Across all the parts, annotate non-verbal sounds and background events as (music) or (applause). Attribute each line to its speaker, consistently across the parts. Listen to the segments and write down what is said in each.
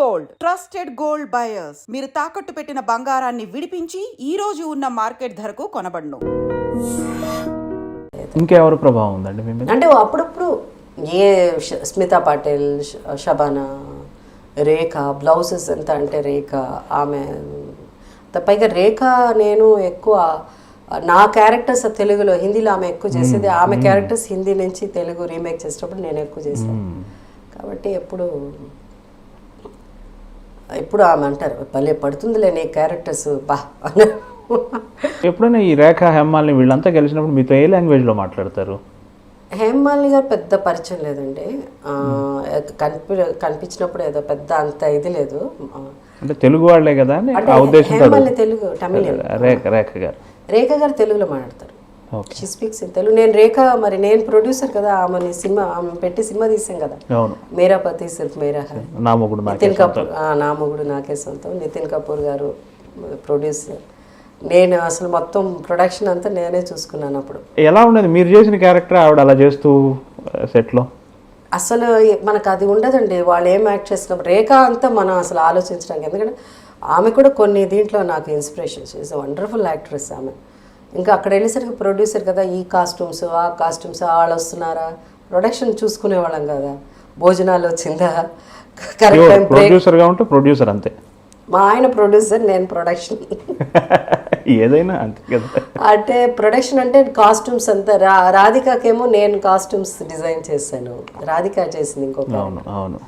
Speaker 1: Gold. Trusted gold buyers. మీరు తాకట్టు పెట్టిన బంగారాన్ని విడిపించి ఈ రోజు ఉన్న మార్కెట్ ధరకు కొనబడును.
Speaker 2: ఇంకెవరు ప్రభావం ఉందండి మీ మీద?
Speaker 3: అంటే అప్పుడప్పుడు ఏ ష- స్మితా పాటిల్ ష- షబానా రేఖ బ్లౌజెస్ ఎంత అంటే రేఖ ఆమె త- పైగా రేఖ నేను ఎక్కువ నా క్యారెక్టర్స్ తెలుగులో హిందీలో ఆమె ఎక్కువ చేసేది ఆమె క్యారెక్టర్స్ హిందీ నుంచి తెలుగు రీమేక్ చేసేటప్పుడు నేను ఎక్కువ చేశాను కాబట్టి ఎప్పుడు ఎప్పుడు ఆమె అంటారు భలే పడుతుందిలే నీ క్యారెక్టర్స్ బా అన్నారు.
Speaker 2: ఎప్పుడైనా ఈ రేఖ హెమ్మాల్ని వీళ్ళంతా కలిసినప్పుడు మీతో ఏ లాంగ్వేజ్లో మాట్లాడతారు?
Speaker 3: హేమాలిని గారు పెద్ద పరిచయం లేదండి. కనిపి కనిపించినప్పుడు ఏదో పెద్ద అంత ఇది లేదు.
Speaker 2: అంటే తెలుగు వాళ్ళే కదా అని
Speaker 3: అంటే హేమాలిని తెలుగు తమిళం.
Speaker 2: రేఖ రేఖ గారు.
Speaker 3: రేఖ గారు తెలుగులో మాట్లాడతారు. షీ స్పీక్స్ ఇన్ తెలుగు నేను రేఖ మరి నేను ప్రొడ్యూసర్ కదా ఆమెని సినిమా ఆమె పెట్టి సినిమా తీసాం కదా. మేరా పతి సిర్ఫ్ మేరా
Speaker 2: నా మొగుడు
Speaker 3: నితిన్ కపూర్ ఆ, నా మొగుడు నాకే సొంతం. నితిన్ కపూర్ గారు ప్రొడ్యూసర్ నేను అసలు మొత్తం ప్రొడక్షన్ అంతా నేనే చూసుకున్నాను అప్పుడు.
Speaker 2: ఎలా ఉండేది? మీరు చేసిన క్యారెక్టర్ ఆవిడ అలా చేస్తూ సెట్లో
Speaker 3: అసలు మనకు అది ఉండదండి. వాళ్ళు ఏం యాక్ట్ చేసినప్పుడు రేఖ అంతా మనం అసలు ఆలోచించడానికి. ఎందుకంటే ఆమె కూడా కొన్ని దీంట్లో నాకు ఇన్స్పిరేషన్ ఈజ్ వండర్ఫుల్ యాక్ట్రెస్ ఆమె. ఇంకా అక్కడ వెళ్ళేసరికి ప్రొడ్యూసర్ కదా ఈ కాస్ట్యూమ్స్ ఆ కాస్ట్యూమ్స్ వాళ్ళు వస్తున్నారా? ప్రొడక్షన్ చూసుకునే వాళ్ళం కదా. భోజనాలు వచ్చిందా? కరెక్ట్ టైం
Speaker 2: ప్రొడ్యూసర్గా ఉంటే ప్రొడ్యూసర్ అంతే.
Speaker 3: మా ఆయన ప్రొడ్యూసర్ నేను ప్రొడక్షన్ (laughs)
Speaker 2: ఏదైనా అంతే కదా.
Speaker 3: అంటే ప్రొడక్షన్ అంటే కాస్ట్యూమ్స్ అంతా రా రాధికాకేమో నేను కాస్ట్యూమ్స్ డిజైన్ చేశాను. రాధిక చేసింది ఇంకొక
Speaker 2: అవును అవును.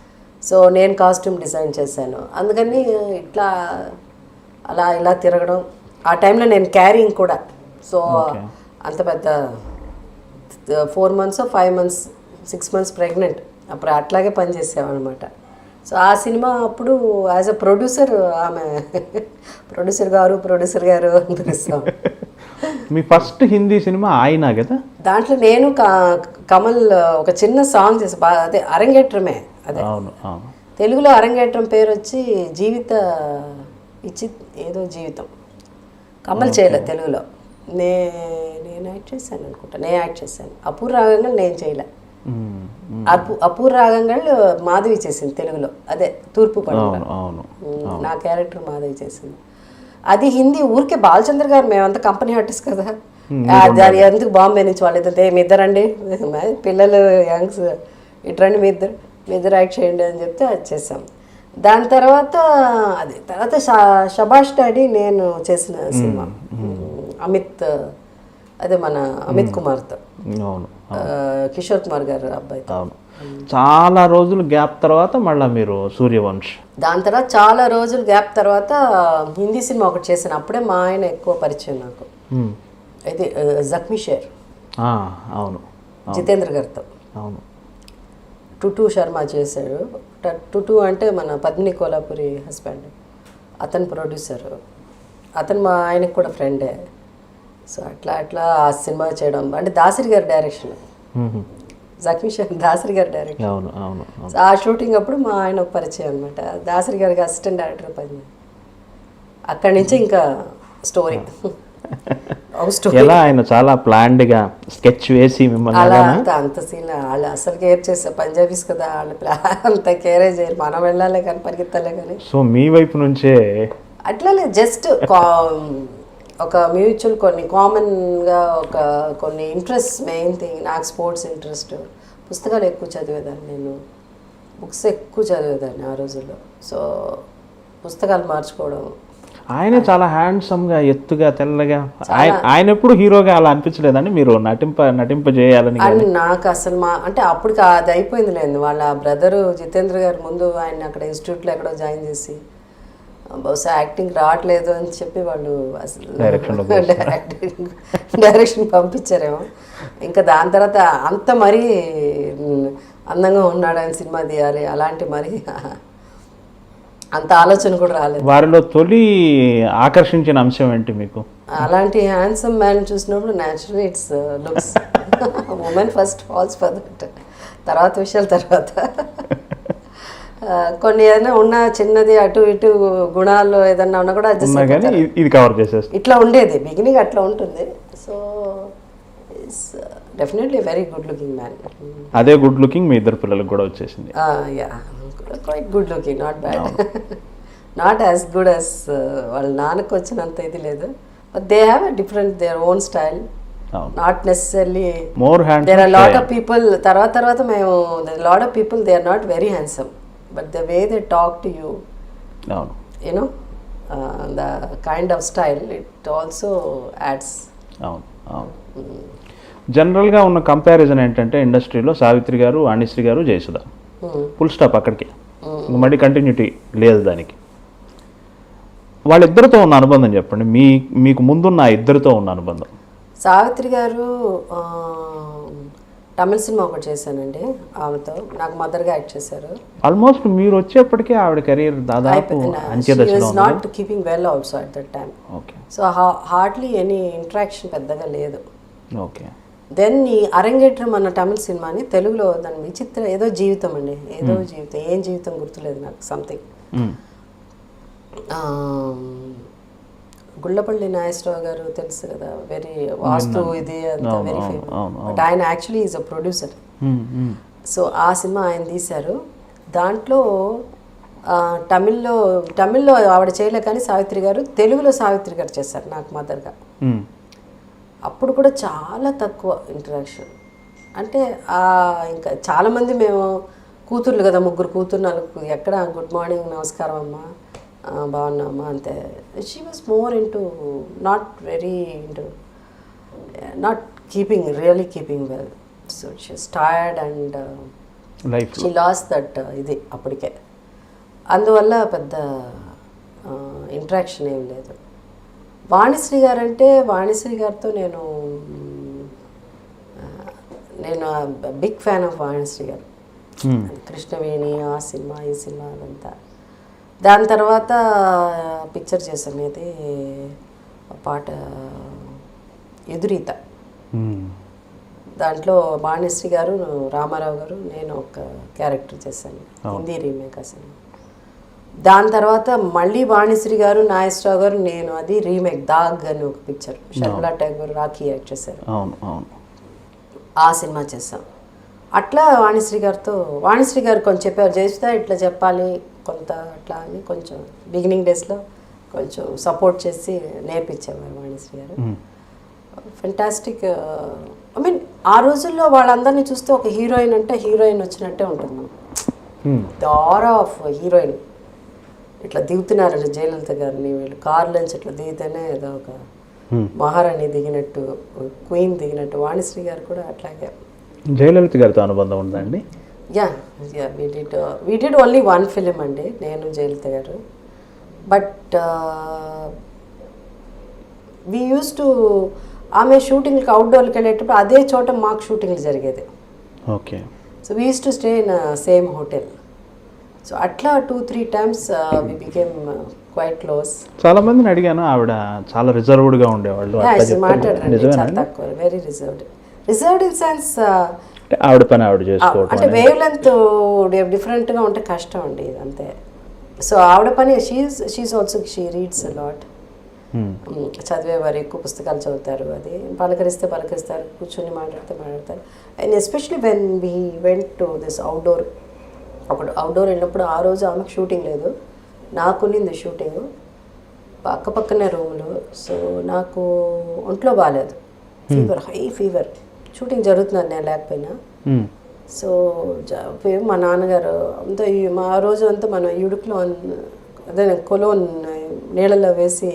Speaker 3: సో నేను కాస్ట్యూమ్ డిజైన్ చేశాను. అందుకని ఇట్లా అలా ఇలా తిరగడం. ఆ టైంలో నేను క్యారింగ్ కూడా. సో అంత పెద్ద four months five months six months pregnant. అప్పుడు అట్లాగే పనిచేసామన్నమాట సో ఆ సినిమా అప్పుడు యాజ్ అ ప్రొడ్యూసర్ ఆమె ప్రొడ్యూసర్ గారు ప్రొడ్యూసర్ గారు అని పిలుస్తాం
Speaker 2: మీ ఫస్ట్ హిందీ సినిమా ఆయన కదా?
Speaker 3: దాంట్లో నేను కమల్ ఒక చిన్న సాంగ్ చేసి అదే అరంగేట్రమే అదే.
Speaker 2: అవును
Speaker 3: తెలుగులో అరంగేట్రం పేరు వచ్చి జీవిత ఇచ్చి ఏదో జీవితం. కమల్ చేయలే తెలుగులో. నే నేను యాక్ట్ చేశాను అనుకుంటా. నేను యాక్ట్ చేశాను. అపూర్ రాగంగా నేను చేయలే. అపు అపూర్ రాగంగా మాధవి చేసింది తెలుగులో. అదే తూర్పు ఉమ్, నా క్యారెక్టర్ మాధవి చేసింది. అది హిందీ ఊరికే బాలచంద్ర గారు మేమంతా కంపెనీ ఆర్టిస్ట్ కదా. దాని ఎందుకు బాంబే నుంచి వాళ్ళు ఇద్దరు మీ ఇద్దరండి. పిల్లలు యంగ్స్ ఇట్రండి మీ ఇద్దరు. మీ ఇద్దరు యాక్ట్ చేయండి అని చెప్తే అది చేసాం దాని తర్వాత అది తర్వాత షబాష్ డాడీ నేను చేసిన సినిమా. అమిత్ అదే మన అమిత్ కుమార్తో.
Speaker 2: అవును
Speaker 3: కిషోర్ కుమార్ గారు అబ్బాయితో.
Speaker 2: అవును. చాలా రోజులు గ్యాప్ తర్వాత మళ్ళీ మీరు సూర్యవంశ్.
Speaker 3: దాని తర్వాత చాలా రోజులు గ్యాప్ తర్వాత హిందీ సినిమా ఒకటి చేశాను అప్పుడే మా ఆయన ఎక్కువ పరిచయం నాకు. అయితే జఖ్మీ షేర్.
Speaker 2: అవును
Speaker 3: జితేంద్ర గారితో.
Speaker 2: అవును.
Speaker 3: టుటు శర్మ చేశాడు. టుటు అంటే మన పద్మిని కోలాపురి హస్బెండ్. అతను ప్రొడ్యూసర్ అతను మా ఆయనకు కూడా ఫ్రెండే సో అట్లా అట్లా ఆ సినిమా చేయడం. అంటే దాసరి గారి డైరెక్షన్. జఖ్మీ షేర్ దాసరి గారి డైరెక్షన్
Speaker 2: అవును అవును
Speaker 3: ఆ షూటింగ్ అప్పుడు మా ఆయన పరిచయం అనమాట దాసరి గారికి అసిస్టెంట్ డైరెక్టర్ పని. అక్కడి నుంచి ఇంకా స్టోరీ (laughs)
Speaker 2: ఎలా ఆయన చాలా ప్లాన్డ్గా స్కెచ్ వేసి మిమ్మల్ని?
Speaker 3: అంత అంత సీన్ వాళ్ళు అసలు కేర్ చేస్తారు పంజాబీస్ కదా వాళ్ళు అంత కేరే చేయరు. మనం వెళ్ళాలి కానీ పరిగెత్తాలే కానీ.
Speaker 2: సో మీ వైపు నుంచే
Speaker 3: అట్లనే జస్ట్ (laughs) ఒక మ్యూచువల్ కొన్ని కామన్గా ఒక కొన్ని ఇంట్రెస్ట్ మెయిన్ థింగ్ నాకు స్పోర్ట్స్ ఇంట్రెస్ట్ పుస్తకాలు ఎక్కువ చదివేదాన్ని నేను. బుక్స్ ఎక్కువ చదివేదాన్ని ఆ రోజుల్లో. సో పుస్తకాలు మార్చుకోవడం.
Speaker 2: ఆయనే చాలా హ్యాండ్సమ్గా ఎత్తుగా తెల్లగా. ఆయన ఎప్పుడు హీరోగా అలా అనిపించలేదండి మీరు నటింప నటింప చేయాలని
Speaker 3: అండ్ నాకు అసలు మా అంటే అప్పటికి అది అయిపోయింది లేదు వాళ్ళ బ్రదరు జితేంద్ర గారు ముందు ఆయన అక్కడ ఇన్స్టిట్యూట్లో ఎక్కడో జాయిన్ చేసి బహుశా యాక్టింగ్ రావట్లేదు అని చెప్పి వాళ్ళు అసలు డైరెక్టింగ్ (laughs) డైరెక్షన్ పంపించారేమో. ఇంకా దాని తర్వాత అంత మరీ అందంగా ఉన్నాడు ఆయన సినిమా తీయాలి అలాంటి మరి (laughs) అంత ఆలోచన కూడా రాలేదు.
Speaker 2: వారిలో తొలి ఆకర్షించిన అంశం ఏంటి మీకు?
Speaker 3: అలాంటి హ్యాండ్సమ్ మ్యాన్ చూసినప్పుడు natural it's looks women first falls for that తర్వాత విషయాల తర్వాత. కొన్ని ఏదైనా ఉన్న చిన్నది అటు ఇటు గుణాలు ఏదన్నా ఉన్నా కూడా అడ్జస్ట్
Speaker 2: కానీ ఇది- కవర్ చేసేస్తుంది
Speaker 3: ఇట్లా ఉండేది. బిగినింగ్ అట్లా ఉంటుంది. So definitely very good looking man
Speaker 2: అదే గుడ్ లుకింగ్ మీ ఇద్దరు పిల్లలకు కూడా వచ్చేసింది.
Speaker 3: Yeah quite good looking not bad not as good as వాళ్ళ నాన్నకు వచ్చినంత ఇది లేదు. But they have a different their own style not necessary
Speaker 2: more hand
Speaker 3: there are lot of people తర్వాత తర్వాత మేము lot of people they are not very handsome but the way they talk to you you know the kind of style it also adds
Speaker 2: అవును అవును. జనరల్గా ఉన్న comparison ఏంటంటే ఇండస్ట్రీలో సావిత్రి గారు వాణిశ్రీ గారు జయసుధ. ఫుల్ స్టాప్ అక్కడికి. మళ్ళీ కంటిన్యూటీ లేదు దానికి. వాళ్ళిద్దరితో ఉన్న అనుబంధం చెప్పండి. మీ మీకు ముందున్న ఇద్దరితో ఉన్న అనుబంధం.
Speaker 3: సావిత్రి గారు తమిళ సినిమా ఒకటి చేశానండి ఆమెతో. నాకు మదర్గా యాక్ట్ చేశారు.
Speaker 2: ఆల్మోస్ట్ మీరు వచ్చేప్పటికే ఆవిడ కెరీర్ దాదాపు
Speaker 3: not keeping well also at that
Speaker 2: okay
Speaker 3: so hardly any interaction పెద్దగా లేదు.
Speaker 2: ఓకే
Speaker 3: దెన్ ఈ అరంగేట్రం అన్న తమిళ సినిమాని తెలుగులో దాని విచిత్ర ఏదో జీవితం అండి. ఏదో జీవితం ఏం జీవితం గుర్తులేదు నాకు సంథింగ్. గుళ్ళపల్లి నాగేశ్వరరావు గారు తెలుసు కదా వెరీ వాస్తు ఇది అంతా వెరీ ఫేమస్ బట్ ఆయన actually is a producer. So ఆ సినిమా ఆయన తీశారు. దాంట్లో తమిళ్ళో తమిళ్ళో ఆవిడ చేయలే కానీ సావిత్రి గారు తెలుగులో సావిత్రి గారు చేశారు నాకు మదర్గా. అప్పుడు కూడా చాలా తక్కువ ఇంటరాక్షన్ అంటే ఇంకా చాలామంది మేము కూతుర్లు కదా ముగ్గురు కూతురు నలుగురు ఎక్కడ? గుడ్ మార్నింగ్ నమస్కారం అమ్మా. ఆ, బాగున్నామ్మా అంతే she was more into not very into not keeping really keeping well so she's tired and
Speaker 2: life
Speaker 3: she lost that ఇది అప్పటికే. అందువల్ల పెద్ద ఇంట్రాక్షన్ ఏం లేదు. వాణిశ్రీ గారు అంటే వాణిశ్రీ గారితో నేను నేను బిగ్ ఫ్యాన్ ఆఫ్ వాణిశ్రీ గారు.
Speaker 2: మ్మ్.
Speaker 3: కృష్ణవేణి ఆ సినిమా ఈ సినిమా అదంతా. దాని తర్వాత పిక్చర్ చేశాను. ఇది పాట ఎదురీత. దాంట్లో బాణశ్రీ గారు రామారావు గారు నేను ఒక క్యారెక్టర్ చేశాను. హిందీ రీమేక్ అసలు దాని తర్వాత మళ్ళీ వాణిశ్రీ గారు నాగేశ్వరరావు గారు నేను అది రీమేక్ దాగ్ అని ఒక పిక్చర్ షర్మిలా ట్యాగూర్ రాఖీ యాక్ట్ చేశారు. ఆ సినిమా చేసాం అట్లా వాణిశ్రీ గారితో వాణిశ్రీ గారు కొంచెం చెప్పారు చేస్తా ఇట్లా చెప్పాలి కొంత అట్లా అని కొంచెం బిగినింగ్ డేస్లో కొంచెం సపోర్ట్ చేసి నేర్పించేవారు వాణిశ్రీ గారు. ఫెంటాస్టిక్ ఐ మీన్ ఆ రోజుల్లో వాళ్ళందరినీ చూస్తే ఒక హీరోయిన్ అంటే హీరోయిన్ వచ్చినట్టే ఉంటుంది. దార్ ఆఫ్ హీరోయిన్ ఇట్లా దిగుతున్నారండి జయలలిత గారిని వీళ్ళు కార్లోంచి ఇట్లా దిగితేనే ఏదో ఒక. మహారాణి దిగినట్టు క్వీన్ దిగినట్టు వాణిశ్రీ గారు కూడా అట్లాగే
Speaker 2: జయలలిత గారితో అనుబంధం ఉందండి
Speaker 3: yeah yeah we did we did only one film అండి నేను జయలలిత గారు బట్ వీ యూస్ టు ఆమె షూటింగ్కి అవుట్డోర్కి వెళ్ళేటప్పుడు అదే చోట మాకు షూటింగ్లు జరిగేది.
Speaker 2: Okay
Speaker 3: so we use to stay in same hotel so అట్లా two three times we became quite close
Speaker 2: చాలా మందిని అడిగాను ఆవిడ చాలా రిజర్వ్డ్గా ఉండేవాళ్ళు
Speaker 3: తక్కువ very reserved reserved in sense
Speaker 2: ఆవిడ పని ఆవిడ చేసుకోవటం
Speaker 3: అంటే వేవ్ లెంత్ డిఫరెంట్గా ఉంటే కష్టం అండి ఇది అంతే. సో ఆవిడ పని she's she's also she reads lot
Speaker 2: hmm.
Speaker 3: చదివేవారు ఎక్కువ పుస్తకాలు చదువుతారు అది. పలకరిస్తే పలకరిస్తారు కూర్చొని మాట్లాడితే మాట్లాడతారు. And especially when we went to this outdoor అప్పుడు అవుట్డోర్ వెళ్ళినప్పుడు ఆ రోజు ఆమెకు షూటింగ్ లేదు. నాకున్నింది షూటింగ్ పక్క పక్కనే రూములు సో నాకు ఒంట్లో బాగాలేదు ఫీవర్ హై ఫీవర్ షూటింగ్ జరుగుతున్నాను నేను లేకపోయినా. సో మా నాన్నగారు అంతా మా రోజు అంతా మనం ఇడుకులో అదే కొలోన్ నీళ్ళలో వేసి.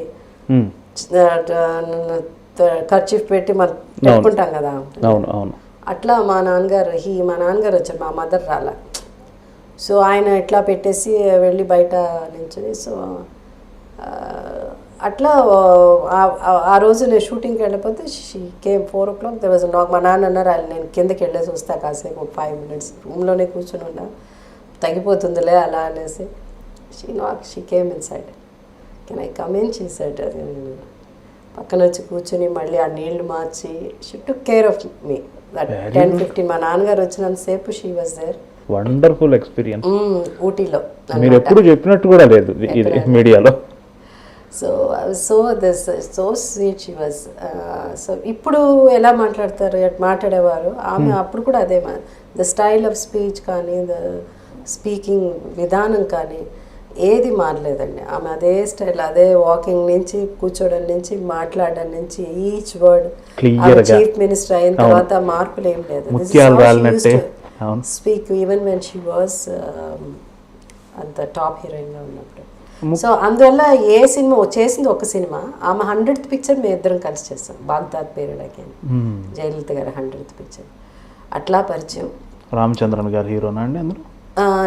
Speaker 3: ఖర్చీఫ్ పెట్టి మనం పెట్టుకుంటాం కదా
Speaker 2: అవును అవును
Speaker 3: అట్లా మా నాన్నగారు హీ మా నాన్నగారు వచ్చారు మా మదర్ రాల సో ఆయన ఇట్లా పెట్టేసి వెళ్ళి బయట నించుని సో అట్లా ఆ- రోజు నేను షూటింగ్కి వెళ్ళిపోతే she came four o'clock there was knock మా నాన్న అన్నారు "ఆయన నేను కిందకి వెళ్ళేసి వస్తా కాసేపు ఫైవ్ మినిట్స్ రూమ్లోనే కూర్చొని ఉన్నా. తగ్గిపోతుందిలే అలా అనేసి she knock she came inside can I come in she side పక్కన వచ్చి కూర్చొని మళ్ళీ ఆ నీళ్ళు మార్చి she took care of me that ten fifteen మా నాన్నగారు వచ్చినంతసేపు she was there
Speaker 2: wonderful experience
Speaker 3: ఊటీలో.
Speaker 2: మీరు ఎప్పుడు చెప్పినట్టు కూడా లేదు మీడియాలో.
Speaker 3: So so this so sweet she was so ఇప్పుడు ఎలా మాట్లాడతారు? మాట్లాడేవారు? ఆమె అప్పుడు కూడా అదే ద స్టైల్ ఆఫ్ స్పీచ్ కానీ ద స్పీకింగ్ విధానం కానీ ఏది మారలేదండి. ఆమె అదే స్టైల్ అదే వాకింగ్ నుంచి కూర్చోవడం నుంచి మాట్లాడడం నుంచి ఈచ్ వర్డ్. చీఫ్ మినిస్టర్ అయిన తర్వాత మార్పులు ఏం లేదు. Speak even when she was um, అంత టాప్ హీరోయిన్గా ఉన్నప్పుడు. సో అందువల్ల ఏ సినిమా చేసింది ఒక సినిమా ఆమె హండ్రెడ్ పిక్చర్ మేము ఇద్దరం కలిసి చేస్తాం బాగ్దాద్ పేరుడకి
Speaker 2: మ్మ్.
Speaker 3: జయలలిత గారి హండ్రెడ్ పిక్చర్ అట్లా పరిచయం.
Speaker 2: రామచంద్రన్ గారు హీరోనా అండి అందులో?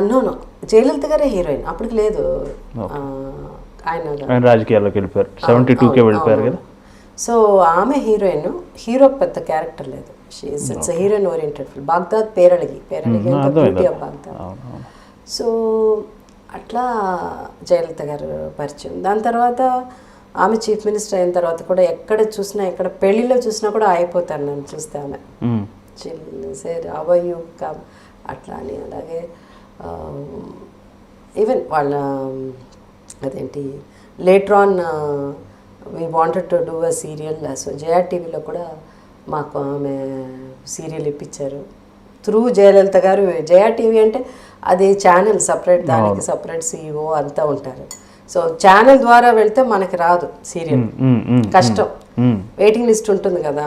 Speaker 3: నో నో జయలలిత గారే హీరోయిన్. అప్పటికి లేదు. ఆయన
Speaker 2: రాజకీయాల్లోకి వెళ్ళిపోయారు. సెవెంటీ టూకే వెళ్ళిపోయారు కదా?
Speaker 3: సో ఆమె హీరోయిన్ హీరో పెద్ద క్యారెక్టర్ లేదు. It's heroine oriented film Baghdad
Speaker 2: అర్థమైంది.
Speaker 3: Beauty of Baghdad. సో అట్లా జయలలిత గారు పరిచయం. దాని తర్వాత ఆమె చీఫ్ మినిస్టర్ అయిన తర్వాత కూడా ఎక్కడ చూసినా ఎక్కడ పెళ్ళిలో చూసినా కూడా అయిపోతాను నన్ను చూస్తే ఆమె. సేర్ అవయు కమ్ అట్లా అని అలాగే ఈవెన్ వాళ్ళ అదేంటి later on we wanted to do a serial so Jaya టీవీలో కూడా మాకు ఆమె సీరియల్ ఇప్పించారు. త్రూ జయలలిత గారు జయా టీవీ అంటే అది ఛానల్ సపరేట్ దానికి సపరేట్ సీఈఓ అంతా ఉంటారు. సో ఛానల్ ద్వారా వెళ్తే మనకి రాదు సీరియల్. కష్టం. వెయిటింగ్ లిస్ట్ ఉంటుంది కదా.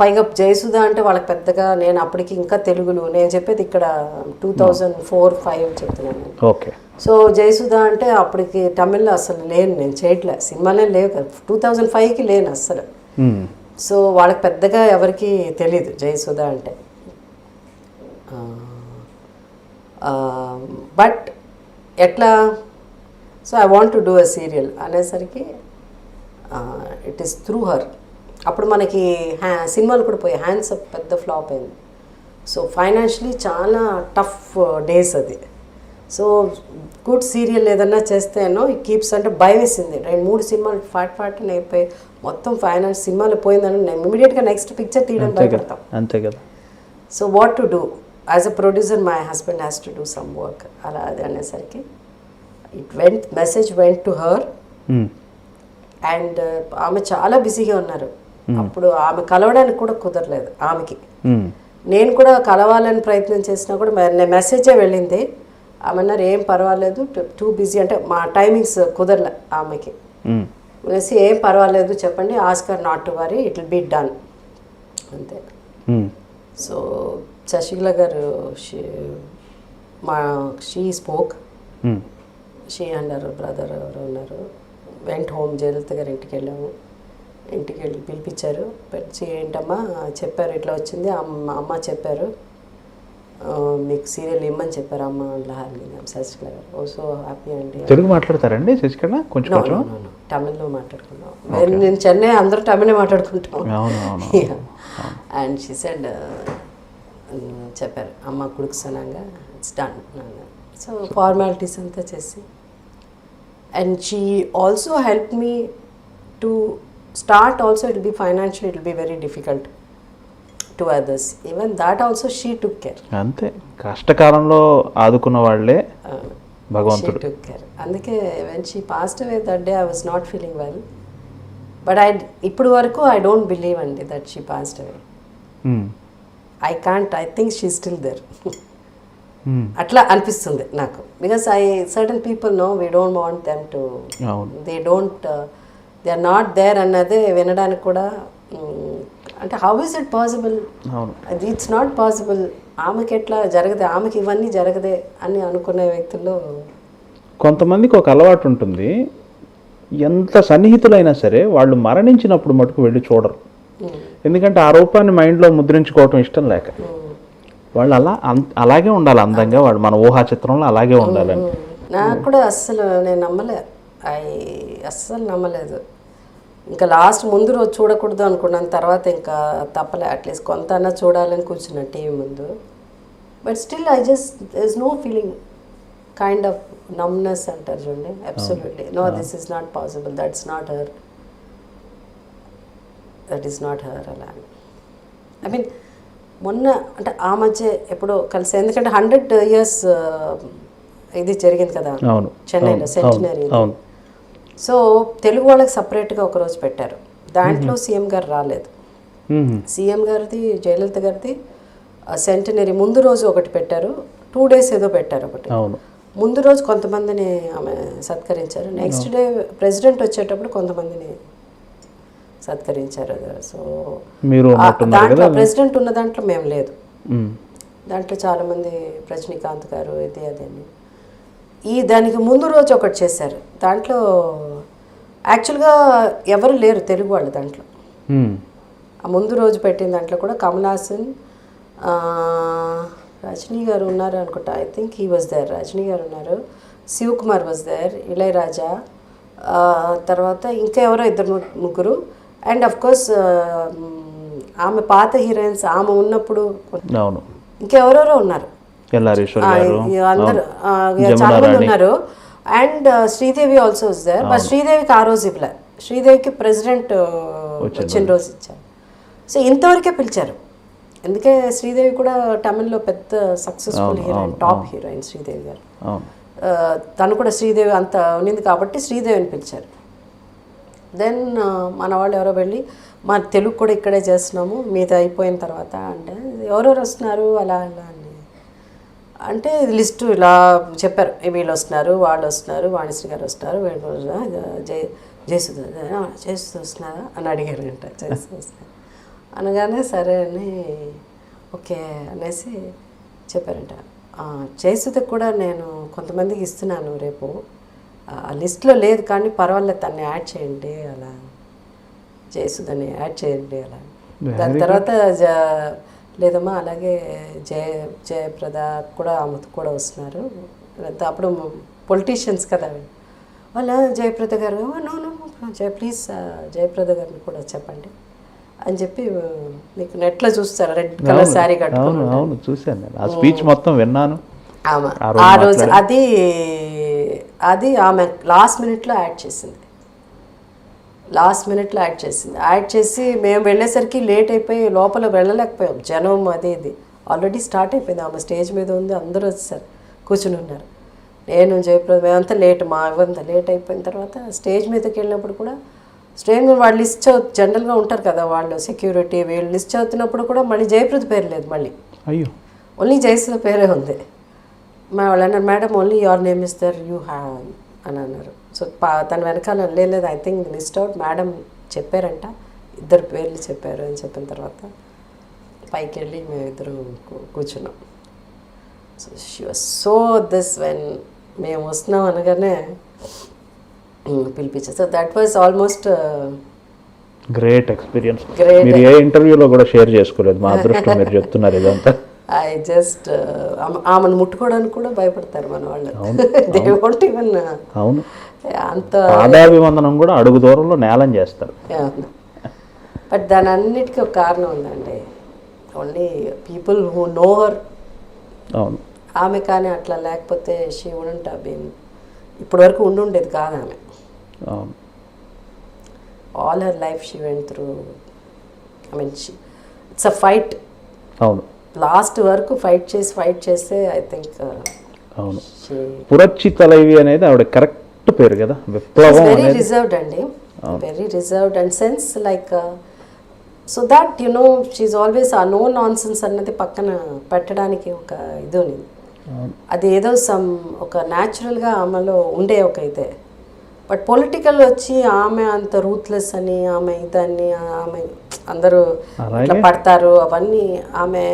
Speaker 3: పైగా జయసుధ అంటే వాళ్ళకి పెద్దగా నేను అప్పటికి ఇంకా తెలుగులో నేను చెప్పేది ఇక్కడ టూ థౌజండ్ ఫోర్ ఫైవ్ చెప్తున్నాను నేను.
Speaker 2: ఓకే.
Speaker 3: సో జయసుధ అంటే అప్పటికి తమిళ్ళో అసలు లేను నేను చేయట్లే. సినిమాలే లేవు కదా. టూ థౌజండ్ ఫైవ్కి లేను అస్సలు. సో వాళ్ళకి పెద్దగా ఎవరికి తెలీదు జయసుధ అంటే. బట్ ఎట్లా? So I want to do a serial అనేసరికి ఇట్ ఈస్ త్రూ హర్ అప్పుడు మనకి హ్యా సినిమాలు కూడా పోయి హ్యాండ్స్ పెద్ద ఫ్లాప్ అయింది. సో ఫైనాన్షియలీ చాలా టఫ్ డేస్ అది. సో గుడ్ సీరియల్ ఏదన్నా చేస్తేనో ఈ కీప్స్ అంటే భయం వేసింది రెండు మూడు సినిమాలు ఫాట్ ఫాట్ అయిపోయి మొత్తం ఫైనాన్స్ సినిమాలు పోయిందని నేను ఇమీడియట్గా నెక్స్ట్ పిక్చర్ తీయడం భయపడతాం.
Speaker 2: అంతే కదా.
Speaker 3: So what to do as a producer my husband has to do some work అలా అది అనేసరికి it went message went to her. And ఆమె చాలా బిజీగా ఉన్నారు అప్పుడు ఆమె కలవడానికి కూడా కుదరలేదు ఆమెకి
Speaker 2: మ్మ్.
Speaker 3: నేను కూడా కలవాలని ప్రయత్నం చేసినా కూడా మెసేజే వెళ్ళింది ఆమె అన్నారు ఏం పర్వాలేదు టూ బిజీ అంటే మా టైమింగ్స్ కుదరలే ఆమెకి
Speaker 2: మ్మ్.
Speaker 3: అనేసి ఏం పర్వాలేదు చెప్పండి ask her not to worry it will be done అంతే. సో శశికళ గారు షీ మా she spoke.
Speaker 2: Hmm.
Speaker 3: She and brother ఎవరు ఉన్నారు. వెంట్ హోమ్ జయలలిత గారి ఇంటికి వెళ్ళాము. ఇంటికి వెళ్ళి పిలిపించారు. పిలిచి ఏంటమ్మా చెప్పారు ఇట్లా వచ్చింది. అమ్మ అమ్మ చెప్పారు. మీకు సీరియల్ ఇమ్మని చెప్పారు అమ్మ లహారి శశికళ గారు. ఓ సో హ్యాపీ అండి.
Speaker 2: తెలుగు మాట్లాడతారండి శశికళ? కొంచెం.
Speaker 3: తమిళ్ళో మాట్లాడుకున్నాం నేను- నేను చెన్నై అందరూ తమిళే మాట్లాడుకుంటాం. అండ్ షీ సెడ్ చెప్పారు. అమ్మ కుడుకుసనంగా ఇట్స్ డన్ సో ఫార్మాలిటీస్ అంతా చేసి. And she also help me to start also it be financial it be very difficult to others even that also she took care
Speaker 2: అంతే. కష్టకాలంలో ఆదుకున్న వాళ్ళే భగవంతుడు.
Speaker 3: took care. అందుకే when she passed away that day I was not feeling well but I ఇప్పుడు వరకు I don't believe అండి that she passed away. I can't I think she still there. అట్లా అనిపిస్తుంది నాకు. Because I certain people no we don't want them to they don't they are not there అన్నదే వినడానికి కూడా అంటే how is it possible it's not possible ఆమెకి ఎట్లా జరగదే ఆమెకి ఇవన్నీ జరగదే అని అనుకునే వ్యక్తుల్లో
Speaker 2: కొంతమందికి ఒక అలవాటు ఉంటుంది. ఎంత సన్నిహితులైనా సరే వాళ్ళు మరణించినప్పుడు మటుకు వెళ్ళి చూడరు. ఎందుకంటే ఆ రూపాన్ని మైండ్లో ముద్రించుకోవటం ఇష్టం లేక. వాళ్ళు అలా అలాగే ఉండాలి అందంగా వాళ్ళు మన ఊహా చిత్రంలో అలాగే ఉండాలని.
Speaker 3: నాకు కూడా అస్సలు నేను నమ్మలే. ఐ అస్సలు నమ్మలేదు. ఇంకా లాస్ట్ ముందు రోజు చూడకూడదు అనుకున్నాను. తర్వాత ఇంకా తప్పలే. అట్లీస్ట్ కొంత అన్నా చూడాలని కూర్చున్నా టీవీ ముందు. But still I just is no feeling kind of numbness అంటారు చూడండి. Absolutely. No this is not possible. That's not her. That is not her అలా ఐ మీన్ మొన్న అంటే ఆ మధ్య ఎప్పుడో కలిసి ఎందుకంటే హండ్రెడ్ ఇయర్స్ ఇది జరిగింది కదా చెన్నైలో సెంటినరీ సో తెలుగు వాళ్ళకి సపరేట్గా ఒకరోజు పెట్టారు. దాంట్లో సీఎం గారు రాలేదు. సీఎం గారిది జయలలిత గారిది సెంటినరీ ముందు రోజు ఒకటి పెట్టారు. టూ డేస్ ఏదో పెట్టారు ఒకటి. ముందు రోజు కొంతమందిని ఆమె సత్కరించారు. నెక్స్ట్ డే ప్రెసిడెంట్ వచ్చేటప్పుడు కొంతమందిని సత్కరించారు సో
Speaker 2: మీరు
Speaker 3: దాంట్లో ప్రెసిడెంట్ ఉన్న దాంట్లో మేము లేదు. దాంట్లో చాలామంది రజనీకాంత్ గారు ఇది అదని ఈ దానికి ముందు రోజు ఒకటి చేశారు. దాంట్లో యాక్చువల్గా ఎవరు లేరు తెలుగు వాళ్ళు దాంట్లో. ఆ ముందు రోజు పెట్టిన దాంట్లో కూడా కమల్ హాసన్ రజనీ గారు ఉన్నారు అనుకుంటా. I think he was there Rajini గారు ఉన్నారు. శివకుమార్ వాజ్ దేర్ ఇళయరాజా తర్వాత ఇంకా ఎవరో ఇద్దరు ముగ్గురు. అండ్ అఫ్ కోర్స్ ఆమె పాత హీరోయిన్స్ ఆమె ఉన్నప్పుడు
Speaker 2: అవును.
Speaker 3: ఇంకెవరెవరో ఉన్నారు. అందరు చాలా మంది. ఉన్నారు. And Sridevi also was there but శ్రీదేవికి ఆ రోజు ఇవ్వలే. శ్రీదేవికి ప్రెసిడెంట్ వచ్చిన రోజు ఇచ్చారు. సో ఇంతవరకే పిలిచారు. అందుకే శ్రీదేవి కూడా తమిళ్ళో పెద్ద successful heroine top heroine Sridevi గారు. ఆ, తను కూడా శ్రీదేవి అంత ఉన్నింది కాబట్టి శ్రీదేవిని పిలిచారు. దెన్ మన వాళ్ళు ఎవరో వెళ్ళి మా తెలుగు కూడా ఇక్కడే చేస్తున్నాము మీది అయిపోయిన తర్వాత అంటే ఎవరెవరు వస్తున్నారు అలా అలా అని. అంటే లిస్టు ఇలా చెప్పారు. వీళ్ళు వస్తున్నారు వాళ్ళు వస్తున్నారు వాణిశ్రీ గారు వస్తున్నారు వీళ్ళు వస్తున్నారు, జయ జయసుధ వస్తున్నారా? అని అడిగారు అంట జయసుధ వస్తున్నారు? అనగానే సరే అని ఓకే అనేసి చెప్పారంట. "ఆ, కూడా నేను కొంతమందికి ఇస్తున్నాను రేపు. లిస్ట్లో లేదు కానీ పర్వాలేదు తన్ని యాడ్ చేయండి అలా జయసుధని యాడ్ చేయండి అలా. దాని తర్వాత లేదమ్మా అలాగే జయ జయప్రద కూడా ఆమెతో కూడా వస్తున్నారు. అప్పుడు పొలిటీషియన్స్ కదా వాళ్ళ జయప్రద గారు no no Jaya please Jayaprada గారిని కూడా చెప్పండి. అని చెప్పి మీకు నెట్లో చూస్తారు రెడ్ కలర్ శారీ కట్టుకుని
Speaker 2: అవును చూశాను నేను. ఆ స్పీచ్ మొత్తం విన్నాను. ఆ రోజు
Speaker 3: అది అది ఆమె లాస్ట్ మినిట్లో యాడ్ చేసింది. లాస్ట్ మినిట్లో యాడ్ చేసింది. యాడ్ చేసి మేము వెళ్ళేసరికి లేట్ అయిపోయి లోపల వెళ్ళలేకపోయాం. జనం అది ఇది. ఆల్రెడీ స్టార్ట్ అయిపోయింది. ఆమె స్టేజ్ మీద ఉంది. అందరూ వచ్చేసారు కూర్చుని ఉన్నారు. నేను జయప్రద మేమంతా లేట్ మా ఇవంతా లేట్ అయిపోయిన తర్వాత స్టేజ్ మీదకి వెళ్ళినప్పుడు కూడా స్టేజ్ మీద వాళ్ళు లిస్ట్ చదువు జనరల్గా ఉంటారు కదా వాళ్ళు సెక్యూరిటీ వీళ్ళు లిస్ట్ చదువుతున్నప్పుడు కూడా మళ్ళీ జయప్రద పేరు లేదు మళ్ళీ.
Speaker 2: అయ్యో.
Speaker 3: ఓన్లీ జయసుధ పేరే ఉంది. మా వాళ్ళు అన్నారు madam only your name is there you have అని అన్నారు. సో పా తన వెనకాల లేదు I think list out madam చెప్పారంట ఇద్దరు పేర్లు చెప్పారు అని చెప్పిన తర్వాత పైకి వెళ్ళి మేము ఇద్దరు కూర్చున్నాం. So she was so this when మేము వస్తున్నాం అనగానే పిలిపించారు. So that was almost
Speaker 2: great experience. మీరు ఏ ఇంటర్వ్యూలో కూడా షేర్ చేసుకోలేదు మా అదృష్టం మీరు చెప్తున్నారు ఇదంతా.
Speaker 3: ఐ జస్ట్ ఆమెను ముట్టుకోవడానికి కూడా భయపడతారు మన వాళ్ళు దే వోంట్ ఈవెన్
Speaker 2: అవును. (laughs)
Speaker 3: అంత
Speaker 2: పాదాభివందనం కూడా అడుగు దూరంలో నేలం చేస్తారు.
Speaker 3: బట్ దాని అన్నిటికీ ఒక కారణం ఉందండి. Only people who know her
Speaker 2: అవును.
Speaker 3: ఆమె కానీ అట్లా లేకపోతే షీ వుడెంట్ బీన్ ఇప్పటి వరకు ఉండుండేది కాదు ఆమె. All her life she went through I mean it's a fight
Speaker 2: అవును.
Speaker 3: లాస్ట్ వరకు ఫైట్ చేసి ఫైట్ చేస్తే ఐ థింక్
Speaker 2: అవును.
Speaker 3: షీ
Speaker 2: పురచ్చి తలైవి అనేది ఆవిడ కరెక్ట్ పేరు కదా? విప్లవం
Speaker 3: వెరీ రిజర్వ్డ్ అండి. Very reserved and sense like so that you know she always ఆ నో నాన్ సెన్స్ అన్నది పక్కన పెట్టడానికి ఒక ఇది ఉంది. అది ఏదో సమ్ ఒక న్యాచురల్గా ఆమెలో ఉండే ఒక ఇదే. బట్ పొలిటికల్ వచ్చి ఆమె అంత రూత్లెస్ అని ఆమె ఇదని ఆమె అందరూ. ఇట్లా పడతారు అవన్నీ ఆమె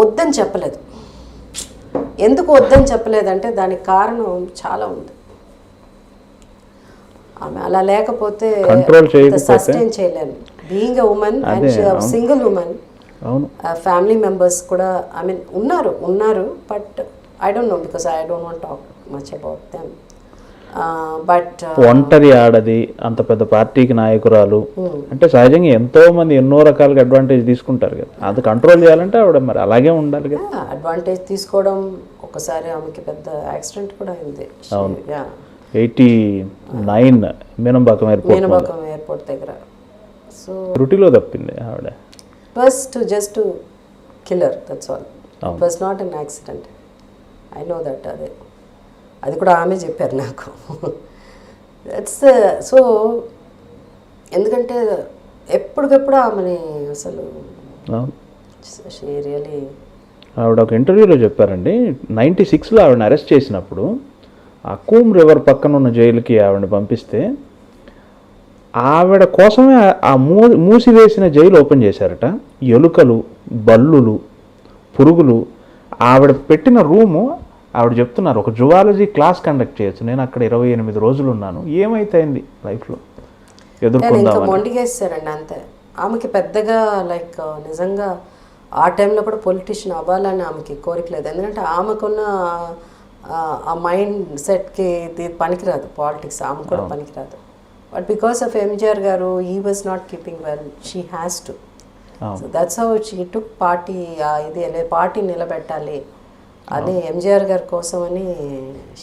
Speaker 3: వద్దని చెప్పలేదు. ఎందుకు వద్దని చెప్పలేదంటే దానికి కారణం చాలా ఉంది. ఆమె అలా లేకపోతే సస్టైన్ చేయలేను being a women and single women family members కూడా ఐ మీన్ ఉన్నారు ఉన్నారు but I don't know because I don't want talk much about them but
Speaker 2: ఒంటరి ఆడది అంత పెద్ద పార్టీకి నాయకురాలు. అంటే సహజంగా ఎంతో మంది ఎన్నో రకాలుగా అడ్వాంటేజ్ తీసుకుంటారు కదా. అది కంట్రోల్ చేయాలంటే ఆవిడ మరి అలాగే ఉండాలి కదా.
Speaker 3: అడ్వాంటేజ్ తీసుకోవడం ఒకసారి ఆమెకి పెద్ద యాక్సిడెంట్ కూడా అయింది. Yeah
Speaker 2: eighty nine Meenambakkam airport
Speaker 3: Meenambakkam airport దగ్గర. సో
Speaker 2: త్రుటిలో తప్పింది ఆవిడ.
Speaker 3: her that's all.
Speaker 2: అవును.
Speaker 3: it was not an accident. I know that అదే. అది కూడా ఆమె చెప్పారు నాకు. దట్స్ సో ఎందుకంటే ఎప్పటికెప్పుడు ఆమెని అసలు షీ రియలీ
Speaker 2: ఆవిడ ఒక ఇంటర్వ్యూలో చెప్పారండి నైంటీ సిక్స్లో ఆవిడని అరెస్ట్ చేసినప్పుడు ఆ కూమ్ రివర్ పక్కన ఉన్న జైలుకి ఆవిడని పంపిస్తే ఆవిడ కోసమే ఆ- ఆ మూ మూసివేసిన జైలు ఓపెన్ చేశారట. ఎలుకలు బల్లులు పురుగులు ఆవిడ పెట్టిన రూము ఆవిడ చెప్తున్నారు ఒక జువాలజీ క్లాస్ కండక్ట్ చేయొచ్చు. నేను అక్కడ ఇరవై ఎనిమిది రోజులు ఉన్నాను. ఏమైతేంది లైఫ్లో? ఎదుర్కొందామని.
Speaker 3: మొండిగేస్తారండి అంతే. ఆమెకి పెద్దగా లైక్ నిజంగా ఆ టైంలో కూడా పొలిటీషియన్ అవ్వాలని ఆమెకి కోరిక లేదు. ఎందుకంటే ఆమెకున్న ఆ- మైండ్ సెట్కి ఇది పనికిరాదు పాలిటిక్స్. ఆమె కూడా పనికిరాదు. బట్ బికాస్ ఆఫ్ ఎంజిఆర్ గారు ఈ was not keeping well. She has to. So that's how she took party ఇది పార్టీ నిలబెట్టాలి. అని ఎంజిఆర్ గారి కోసం అని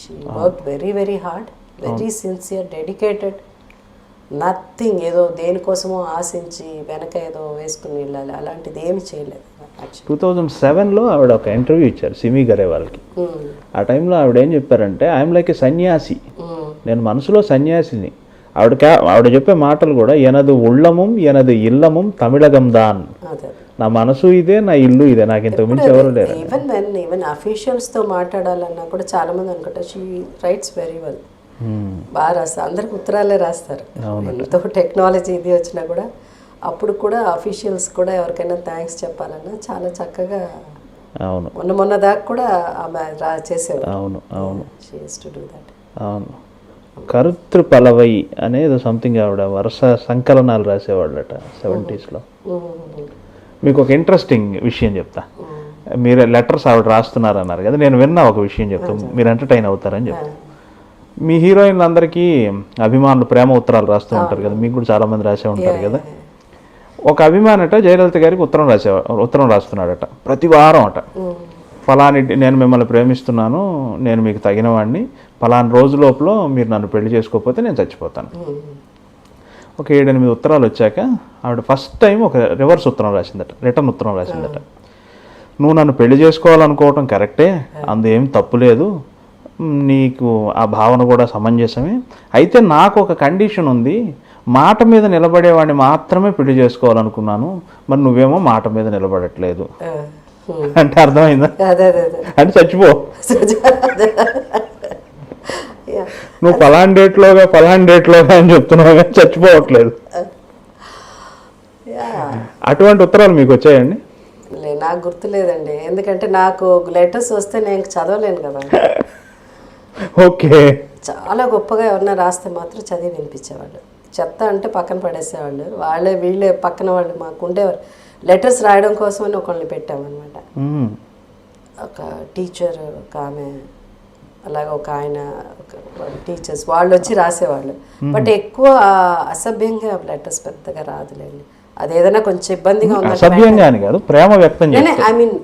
Speaker 3: she work very very hard very sincere dedicated nothing ఏదో దేనికోసమో ఆశించి వెనక ఏదో వేసుకుని వెళ్ళాలి. అలాంటిది ఏమి చేయలేదు
Speaker 2: టూ థౌజండ్ సెవెన్లో ఆవిడ ఒక ఇంటర్వ్యూ ఇచ్చారు సిమి గరే వాళ్ళకి. ఆ టైంలో ఆవిడ ఏం చెప్పారంటే ఐఎమ్ లైక్ ఏ సన్యాసి. నేను మనసులో సన్యాసిని. ఆవిడ ఆవిడ చెప్పే మాటలు కూడా ఎనదు ఉళ్ళముం ఎనదు ఇల్లముం తమిళగం దాన్
Speaker 3: అదే.
Speaker 2: నా మనసు ఇదే నా ఇల్లు ఇదే నాకు ఇంతకు మించి ఎవరు లేరు
Speaker 3: ఈవెన్ వెన్ ఈవెన్ అఫీషియల్స్తో మాట్లాడాలన్నా కూడా చాలా మంది అనుకుంటారు she writes very well
Speaker 2: Hmm.
Speaker 3: బాగా రాస్తారు అందరికి ఉత్తరాలే రాస్తారు. ఎంతో టెక్నాలజీ ఇది వచ్చినా కూడా అప్పుడు కూడా అఫీషియల్స్ కూడా ఎవరికైనా థ్యాంక్స్ చెప్పాలన్నా చాలా చక్కగా
Speaker 2: అవును.
Speaker 3: మొన్న మొన్న దాకా కూడా ఆమె రా చేసేవారు
Speaker 2: అవును అవును.
Speaker 3: టు డూ దట్
Speaker 2: అవును. కరుత్రు పలవై అనేది సంథింగ్ ఆవిడ వరుస సంకలనాలు రాసేవాళ్ళట సెవెంటీస్లో మీకు ఒక ఇంట్రెస్టింగ్ విషయం చెప్తా. మీరు లెటర్స్ ఆవిడ రాస్తున్నారన్నారు కదా నేను విన్నా ఒక విషయం చెప్తా మీరు ఎంటర్టైన్ అవుతారని చెప్తా. మీ హీరోయిన్లు అందరికీ అభిమానులు ప్రేమ ఉత్తరాలు రాస్తూ ఉంటారు కదా మీకు కూడా చాలా మంది రాసే ఉంటారు కదా. ఒక అభిమానట జయలలిత గారికి ఉత్తరం రాసే ఉత్తరం రాస్తున్నాడట ప్రతి వారం అట. ఫలాని నేను మిమ్మల్ని ప్రేమిస్తున్నాను నేను మీకు తగిన వాడిని ఫలాని రోజు లోపల మీరు నన్ను పెళ్ళి చేసుకోకపోతే నేను చచ్చిపోతాను. ఒక ఏడెనిమిది ఉత్తరాలు వచ్చాక ఆవిడ ఫస్ట్ టైం ఒక రివర్స్ ఉత్తరం రాసిందట రిటర్న్ ఉత్తరం రాసిందట. నువ్వు నన్ను పెళ్ళి చేసుకోవాలనుకోవటం కరెక్టే అందుకేం తప్పు లేదు. నీకు ఆ భావన కూడా సమంజసమే. అయితే నాకు ఒక కండిషన్ ఉంది మాట మీద నిలబడేవాడిని మాత్రమే పెళ్ళి చేసుకోవాలనుకున్నాను మరి నువ్వేమో మాట మీద నిలబడట్లేదు. అంటే అర్థమైందా?
Speaker 3: అదే అదే అదే.
Speaker 2: అంటే చచ్చిపో. (laughs) నువ్వు ఫలాన్ డేట్లోగా ఫలాన్ డేట్లోగా అని చెప్తున్నావు కానీ చచ్చిపోవట్లేదు. అటువంటి ఉత్తరాలు మీకు వచ్చాయండి?
Speaker 3: నాకు గుర్తులేదండి. ఎందుకంటే నాకు లెటర్స్ వస్తే నేను చదవలేను కదా. (laughs)
Speaker 2: ఓకే.
Speaker 3: చాలా గొప్పగా ఎవరన్నా రాస్తే మాత్రం చదివి వినిపించేవాళ్ళు. చెత్త అంటే పక్కన పడేసేవాళ్ళు. వాళ్ళే వీళ్ళే పక్కన వాళ్ళు మాకు ఉండేవారు. లెటర్స్ రాయడం కోసమని ఒకళ్ళని పెట్టామన్నమాట. ఒక టీచర్ ఒక ఆమె అలాగే ఒక ఆయన టీచర్స్ వాళ్ళు వచ్చి రాసేవాళ్ళు. బట్ ఎక్కువ అసభ్యంగా లెటర్స్ పెద్దగా రాదులేండి. అది ఏదైనా కొంచెం ఇబ్బందిగా
Speaker 2: కాదు ప్రేమ వ్యక్తం చేస్తే
Speaker 3: ఐ మీన్